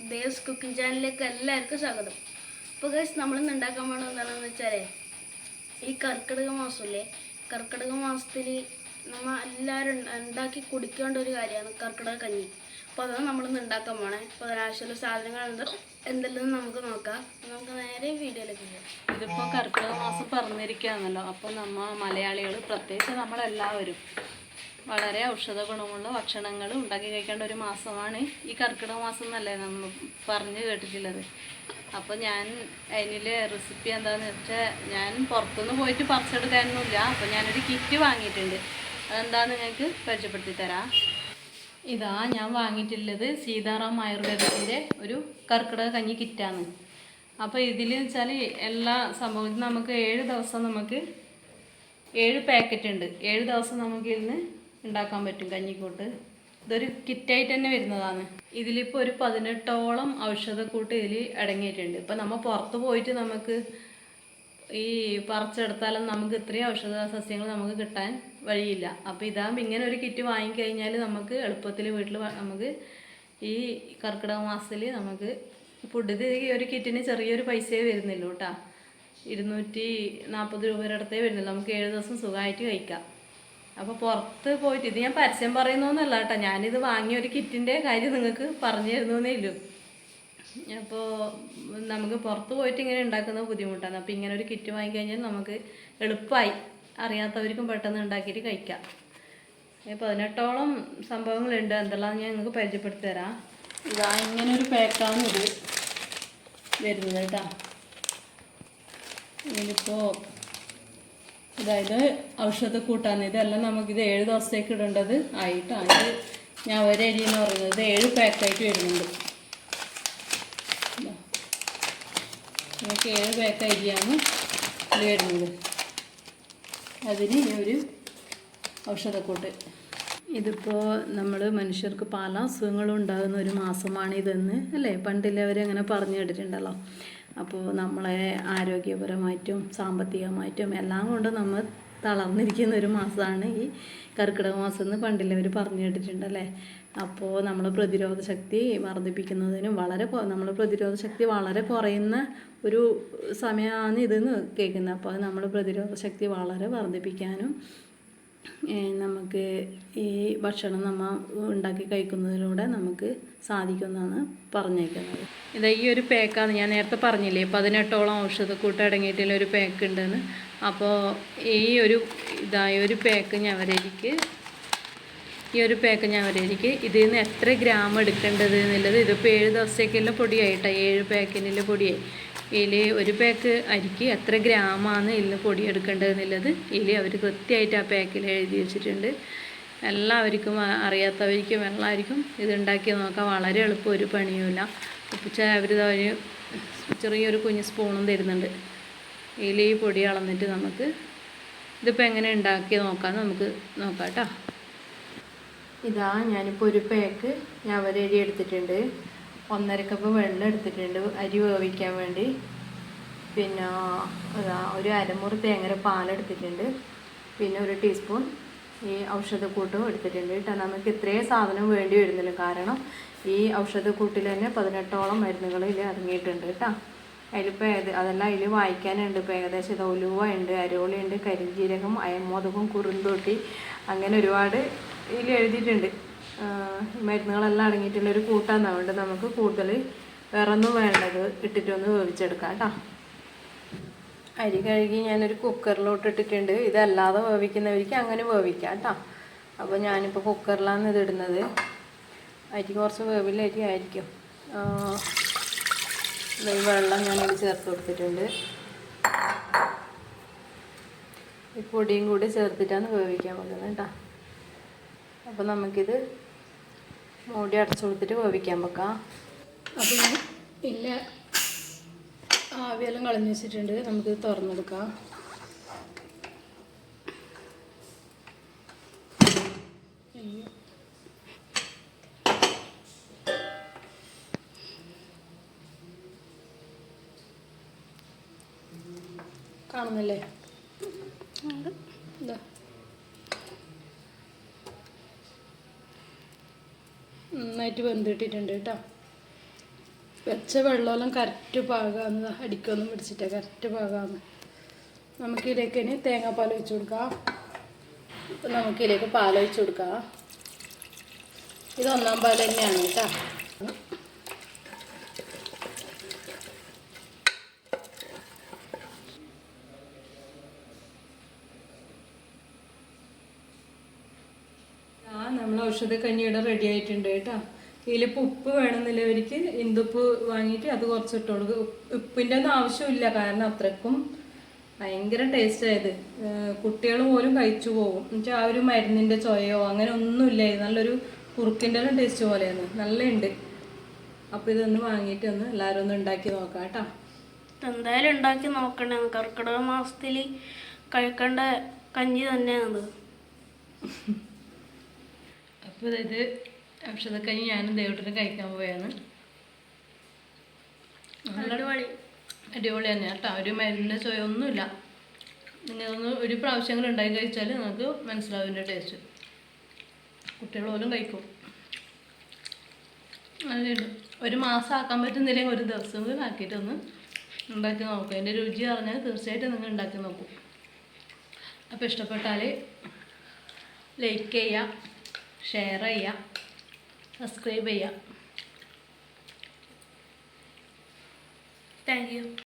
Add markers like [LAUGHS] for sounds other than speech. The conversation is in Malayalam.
ദേവസ് കുക്കിംഗ് ചാനലിലേക്ക് എല്ലാവർക്കും സ്വാഗതം. ഇപ്പോൾ ഗൈസ് നമ്മളിന്ന് ഉണ്ടാക്കാൻ പോകുന്നത് എന്താണെന്ന് ഈ കർക്കിടക മാസമില്ലേ? കർക്കിടക മാസത്തിൽ നമ്മൾ എല്ലാവരും ഉണ്ട- ഉണ്ടാക്കി കുടിക്കേണ്ട ഒരു കാര്യമാണ് കർക്കിടക കഞ്ഞി. അപ്പോൾ അതാണ് നമ്മളിന്ന് ഉണ്ടാക്കാൻ പോണേ. അപ്പോൾ അതിനാവശ്യമുള്ള സാധനങ്ങൾ എന്ത് എന്തെല്ലാം നമുക്ക് നോക്കാം. നമുക്ക് നേരെ വീഡിയോയിലേക്ക് ഇതിപ്പോൾ കർക്കിടക മാസം പറഞ്ഞിരിക്കുകയാണല്ലോ. അപ്പോൾ നമ്മൾ മലയാളികൾ പ്രത്യേകിച്ച് നമ്മളെല്ലാവരും വളരെ ഔഷധ ഗുണമുള്ള ഭക്ഷണങ്ങൾ ഉണ്ടാക്കി കഴിക്കേണ്ട ഒരു മാസമാണ് ഈ കർക്കിടക മാസം എന്നല്ലേ നമ്മൾ പറഞ്ഞു കേട്ടിട്ടുള്ളത്. അപ്പോൾ ഞാൻ അതിലെ റെസിപ്പി എന്താണെന്ന് വെച്ചാൽ ഞാൻ പുറത്തുനിന്ന് പോയിട്ട് പറിച്ചെടുക്കാനൊന്നുമില്ല. അപ്പോൾ ഞാനൊരു കിറ്റ് വാങ്ങിയിട്ടുണ്ട്. അതെന്താന്ന് നിങ്ങൾക്ക് പരിചയപ്പെടുത്തി തരാം. ഇതാ ഞാൻ വാങ്ങിയിട്ടുള്ളത് സീതാറാം ആയുർവേദത്തിന്റെ ഒരു കർക്കിടക കഞ്ഞി കിറ്റാണ്. അപ്പോൾ ഇതിൽ വെച്ചാൽ എല്ലാ സംഭവം നമുക്ക് ഏഴ് ദിവസം നമുക്ക് ഏഴ് പാക്കറ്റ് ഉണ്ട്. ഏഴ് ദിവസം നമുക്ക് ഉണ്ടാക്കാൻ പറ്റും കഞ്ഞിക്കൂട്ട്. ഇതൊരു കിറ്റായിട്ട് തന്നെ വരുന്നതാണ്. ഇതിലിപ്പോൾ ഒരു പതിനെട്ടോളം ഔഷധക്കൂട്ട് ഇതിൽ അടങ്ങിയിട്ടുണ്ട്. ഇപ്പം നമ്മൾ പുറത്ത് പോയിട്ട് നമുക്ക് ഈ പറിച്ചെടുത്താലും നമുക്ക് ഇത്രയും ഔഷധ സസ്യങ്ങൾ നമുക്ക് കിട്ടാൻ വഴിയില്ല. അപ്പോൾ ഇതാകുമ്പോൾ ഇങ്ങനെ ഒരു കിറ്റ് വാങ്ങിക്കഴിഞ്ഞാൽ നമുക്ക് എളുപ്പത്തിൽ വീട്ടിൽ നമുക്ക് ഈ കർക്കിടക മാസത്തിൽ നമുക്ക് ഫുഡ് ഇത് ഈ ഒരു കിറ്റിന് ചെറിയൊരു പൈസയെ വരുന്നില്ല കേട്ടോ ഇരുന്നൂറ്റി നാൽപ്പത് രൂപയുടെ അടുത്തേ വരുന്നുള്ളൂ. നമുക്ക് ഏഴ് ദിവസം സുഖമായിട്ട് കഴിക്കാം. അപ്പോൾ പുറത്ത് പോയിട്ട് ഇത് ഞാൻ പരസ്യം പറയുന്നല്ല കേട്ടോ. ഞാനിത് വാങ്ങിയ ഒരു കിറ്റിന്റെ കാര്യം നിങ്ങൾക്ക് പറഞ്ഞു തരുന്നേ ഇല്ലൂ അപ്പോൾ നമുക്ക് പുറത്ത് പോയിട്ട് ഇങ്ങനെ ഉണ്ടാക്കുന്ന ബുദ്ധിമുട്ടാണ്. അപ്പോൾ ഇങ്ങനെ ഒരു കിറ്റ് വാങ്ങിക്കഴിഞ്ഞാൽ നമുക്ക് എളുപ്പമായി അറിയാത്തവർക്കും പെട്ടെന്ന് ഉണ്ടാക്കിയിട്ട് കഴിക്കാം. പതിനെട്ടോളം സംഭവങ്ങളുണ്ട്. എന്തെല്ലാം ഞാൻ നിങ്ങൾക്ക് പരിചയപ്പെടുത്തി തരാം ഇതാ ഇങ്ങനെ ഒരു പാക്കാണ് ഇത് വരുന്നത് കേട്ടോ. ഇതിലിപ്പോൾ അതായത് ഔഷധ കൂട്ടാന്ന് ഇതെല്ലാം നമുക്കിത് ഏഴ് ദിവസത്തേക്ക് ഇടേണ്ടത് ആയിട്ടാണ്. ഇത് ഞാൻ ഒരരി എന്ന് പറയുന്നത്. ഏഴ് പാക്കായിട്ട് വരുന്നുണ്ട്. നമുക്ക് ഏഴ് പാക്ക് അരിയാണ് ഇത് വരുന്നത്. അതിന് ഒരു ഔഷധക്കൂട്ട്. ഇതിപ്പോൾ നമ്മൾ മനുഷ്യർക്ക് പല അസുഖങ്ങളും ഉണ്ടാകുന്ന ഒരു മാസമാണ് ഇതെന്ന് അല്ലേ? പണ്ടില്ലേ അവരങ്ങനെ പറഞ്ഞു കേട്ടിട്ടുണ്ടല്ലോ. അപ്പോൾ നമ്മളെ ആരോഗ്യപരമായിട്ടും സാമ്പത്തികമായിട്ടും എല്ലാം കൊണ്ട് നമ്മൾ തളർന്നിരിക്കുന്ന ഒരു മാസമാണ് ഈ കർക്കിടക മാസം എന്ന് പണ്ടില്ലവർ പറഞ്ഞു കേട്ടിട്ടുണ്ടല്ലേ? അപ്പോൾ നമ്മൾ പ്രതിരോധ ശക്തി വർദ്ധിപ്പിക്കുന്നതിനും വളരെ നമ്മൾ പ്രതിരോധ ശക്തി വളരെ കുറയുന്ന ഒരു സമയമാണ് ഇതെന്ന് കേൾക്കുന്നത്. അപ്പോൾ അത് നമ്മൾ പ്രതിരോധ ശക്തി വളരെ വർദ്ധിപ്പിക്കാനും നമുക്ക് ഈ ഭക്ഷണം നമ്മൾ ഉണ്ടാക്കി കഴിക്കുന്നതിലൂടെ നമുക്ക് സാധിക്കുമെന്നാണ് പറഞ്ഞേക്കുന്നത്. ഇതാ ഈ ഒരു പാക്കാണ് ഞാൻ നേരത്തെ പറഞ്ഞില്ലേ പതിനെട്ടോളം ഔഷധക്കൂട്ട് അടങ്ങിയിട്ടുള്ള ഒരു പാക്ക് ഉണ്ടെന്ന് അപ്പോൾ ഈ ഒരു ഇതായ ഒരു പാക്ക് ഞവരരിക്ക് ഈ ഒരു പാക്ക് ഞവരരിക്ക് ഇതിൽ നിന്ന് എത്ര ഗ്രാം എടുക്കേണ്ടത് എന്നുള്ളത് ഇതിപ്പോൾ ഏഴ് ദിവസത്തേക്കുള്ള പൊടിയായിട്ടാണ് ഏഴ് പാക്കിനുള്ള പൊടിയായി. ഇതിൽ ഒരു പാക്ക് അരിക്ക് എത്ര ഗ്രാമാണ് ഇതിൽ പൊടിയെടുക്കേണ്ടതെന്നുള്ളത് ഇതിൽ അവർ കൃത്യമായിട്ട് ആ പാക്കിൽ എഴുതി വെച്ചിട്ടുണ്ട്. എല്ലാവർക്കും അറിയാത്തവർക്കും എല്ലാവർക്കും ഇതുണ്ടാക്കി നോക്കാൻ വളരെ എളുപ്പം ഒരു പണിയുമില്ല. ഉപ്പിച്ച അവർ ഒരു ചെറിയൊരു കുഞ്ഞ് സ്പൂണും തരുന്നുണ്ട്. ഇതിൽ ഈ പൊടി അളന്നിട്ട് നമുക്ക് ഇതിപ്പോൾ എങ്ങനെ ഉണ്ടാക്കി നോക്കാമെന്ന് നമുക്ക് നോക്കാം കേട്ടോ ഇതാ ഞാനിപ്പോൾ ഒരു പാക്ക് ഞാൻ അവരെഴുതി എടുത്തിട്ടുണ്ട് ഒന്നര കപ്പ് വെള്ളം എടുത്തിട്ടുണ്ട്. അരി വേവിക്കാൻ വേണ്ടി. പിന്നെ ഒരു അരമുറി തേങ്ങര പാലെടുത്തിട്ടുണ്ട് പിന്നെ ഒരു ടീസ്പൂൺ ഈ ഔഷധക്കൂട്ടും എടുത്തിട്ടുണ്ട്. കേട്ടോ നമുക്ക് ഇത്രയും സാധനം വേണ്ടി വരുന്നില്ല. കാരണം ഈ ഔഷധക്കൂട്ടിൽ തന്നെ പതിനെട്ടോളം മരുന്നുകൾ ഇതിൽ അടങ്ങിയിട്ടുണ്ട്. കേട്ടോ. അതിലിപ്പോൾ ഏത് അതെല്ലാം അതിൽ വായിക്കാനുണ്ട്. ഇപ്പോൾ ഏകദേശം ഇത് ഉണ്ട് അരോളി ഉണ്ട് കരിഞ്ജീരകം അയമോദകം കുറുന്തോട്ടി അങ്ങനെ ഒരുപാട് ഇതിൽ എഴുതിയിട്ടുണ്ട്. മരുന്നുകളെല്ലാം അടങ്ങിയിട്ടുള്ള ഒരു അതുകൊണ്ട് നമുക്ക് കൂടുതൽ വേറൊന്നും വേണ്ടത് ഇട്ടിട്ടൊന്ന് വേവിച്ചെടുക്കാം കേട്ടോ. അരി കഴുകി ഞാനൊരു കുക്കറിലോട്ട് ഇട്ടിട്ടുണ്ട്. ഇതല്ലാതെ വേവിക്കുന്നവർക്ക് അങ്ങനെ വേവിക്കാം കേട്ടോ. അപ്പോൾ ഞാനിപ്പോൾ കുക്കറിലാണ് ഇതിടുന്നത് അരി കുറച്ച് വേവില്ല അരി ആയിരിക്കും. വെള്ളം ഞാനിത് ചേർത്ത് കൊടുത്തിട്ടുണ്ട്. ഈ പൊടിയും കൂടി ചേർത്തിട്ടാണ് വേവിക്കാൻ പോകുന്നത് കേട്ടോ. അപ്പോൾ നമുക്കിത് മൂടി അടച്ചു കൊടുത്തിട്ട് വേവിക്കാൻ വെക്കാം. അപ്പോൾ പിന്നെ ആവിയെല്ലാം കളഞ്ഞു വെച്ചിട്ടുണ്ട്. നമുക്കിത് തുറന്നെടുക്കാം. കാണുന്നില്ലേ? ഇതാ നന്നായിട്ട് വെന്തിട്ടിട്ടുണ്ട് കേട്ടോ. വെച്ച വെള്ളമെല്ലാം കറക്റ്റ് പാകാന്ന് അടിക്കൊന്നും പിടിച്ചിട്ട് കറക്റ്റ് പാകാന്ന്. നമുക്കിതിലേക്ക് ഇനി തേങ്ങാപ്പാൽ ഒഴിച്ചു കൊടുക്കാം. നമുക്കിതിലേക്ക് പാൽ ഒഴിച്ച് കൊടുക്കാം. ഇത് ഒന്നാം പാൽ തന്നെയാണ് കേട്ടോ ആ നമ്മൾ ഔഷധ കഞ്ഞിയുടെ റെഡി ആയിട്ടുണ്ട് കേട്ടോ. ഇതിലിപ്പോൾ ഉപ്പ് വേണമെന്നുള്ളവർക്ക് ഇന്ദുപ്പ് വാങ്ങിയിട്ട് അത് കുറച്ച് ഇട്ട് കൊടുക്കും ഉപ്പ്- ഉപ്പിന്റെ ഒന്നും ആവശ്യമില്ല കാരണം അത്രക്കും ഭയങ്കര ടേസ്റ്റ് ആയത് കുട്ടികൾ പോലും കഴിച്ചു പോകും. എന്നുവെച്ചാൽ ആ ഒരു മരുന്നിന്റെ ചൊയയോ അങ്ങനെ ഒന്നുമില്ല. ഇത് നല്ലൊരു കുറുക്കിന്റെ എല്ലാം ടേസ്റ്റ് പോലെയാണ്. നല്ല ഉണ്ട്. അപ്പോൾ ഇതൊന്ന് വാങ്ങിയിട്ട് ഒന്ന് എല്ലാവരും ഒന്ന് ഉണ്ടാക്കി നോക്കാം കേട്ടോ. എന്തായാലും ഉണ്ടാക്കി നോക്കണേ കർക്കിടക മാസത്തിൽ കഴിക്കേണ്ട കഞ്ഞി തന്നെയാണ് [LAUGHS] അപ്പോൾ ഇത് ഔഷധക്കഞ്ഞി ഞാനും ദേവട്ടനും കഴിക്കാൻ പോയാണ് അടിപൊളി. അടിപൊളി തന്നെയാണ് കേട്ടോ. ഒരു മരുന്നിന്റെ ചുവ ഒന്നുമില്ല. നിങ്ങളൊന്ന് ഒരു പ്രാവശ്യങ്ങൾ ഉണ്ടാക്കി കഴിച്ചാൽ നിങ്ങൾക്ക് മനസ്സിലാവും ഇതിന്റെ ടേസ്റ്റ്. കുട്ടികൾ പോലും കഴിക്കും. നല്ലുണ്ട് ഒരു മാസം ആക്കാൻ പറ്റുന്നില്ലെങ്കിൽ ഒരു ദിവസം കൂടി ആക്കിയിട്ടൊന്ന് ഉണ്ടാക്കി നോക്കും. അതിന്റെ രുചി അറിഞ്ഞാൽ തീർച്ചയായിട്ടും നിങ്ങൾ ഉണ്ടാക്കി നോക്കും. അപ്പോൾ ഇഷ്ടപ്പെട്ടാൽ ലൈക്ക് ചെയ്യുക. ഷെയർ ചെയ്യുക സബ്സ്ക്രൈബ് ചെയ്യുക താങ്ക്